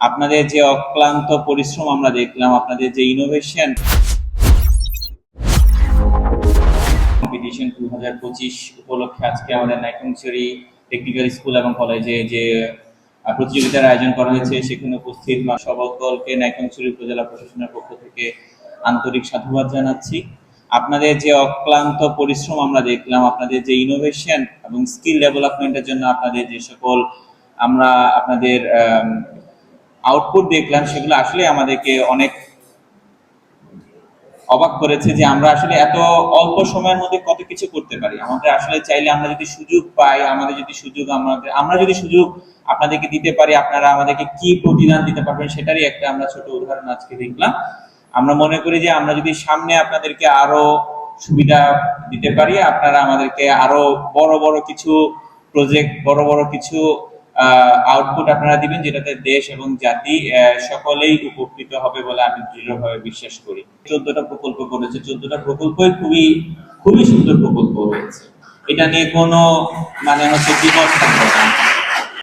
আপনাদের যে অক্লান্ত পরিশ্রম আমরা দেখলাম, আপনাদের যে ইনোভেশন কম্পিটিশন টু হাজার পঁচিশ উপলক্ষে আজকে আমাদের নাইকংচুরি টেকনিক্যাল স্কুল এবং কলেজে যে প্রতিযোগিতার আয়োজন করা হয়েছে, সেখানে উপস্থিত মা সকলকে নাইকংচুরি উপজেলা প্রশাসনের পক্ষ থেকে আন্তরিক সাধুবাদ জানাচ্ছি। আপনাদের যে অক্লান্ত পরিশ্রম আমরা দেখলাম, আপনাদের যে ইনোভেশন এবং স্কিল ডেভেলপমেন্টের জন্য আপনাদের যে সকল আমরা আপনাদের আউটপুট দেখলাম, সেগুলো আসলে আমাদেরকে অনেক অবাক করেছে যে আমরা আসলে এত অল্প সময়ের মধ্যে কত কিছু করতে পারি। আমাদের আসলে চাইলে আমরা যদি সুযোগ পাই, আমাদের যদি সুযোগ আমাদের, আমরা যদি সুযোগ আপনাদেরকে দিতে পারি, আপনারা আমাদেরকে কি প্রতিদান দিতে পারবেন সেটারই একটা আমরা ছোট উদাহরণ আজকে দেখলাম। আমরা মনে করি যে আমরা যদি সামনে আপনাদেরকে আরও সুবিধা দিতে পারি, আপনারা আমাদেরকে আরও বড় বড় কিছু প্রজেক্ট বড় বড় কিছু আউটপুট আপনারা দিবেন, যেটাতে দেশ এবং জাতি সকলেই উপকৃত হবে বলে আমি দৃঢ়ভাবে বিশ্বাস করি। চোদ্দটা প্রকল্প করেছে। চোদ্দটা প্রকল্পই খুবই খুবই সুন্দর প্রকল্প হয়েছে। এটা নিয়ে কোনো মানে হচ্ছে বিপদ থাকবে না।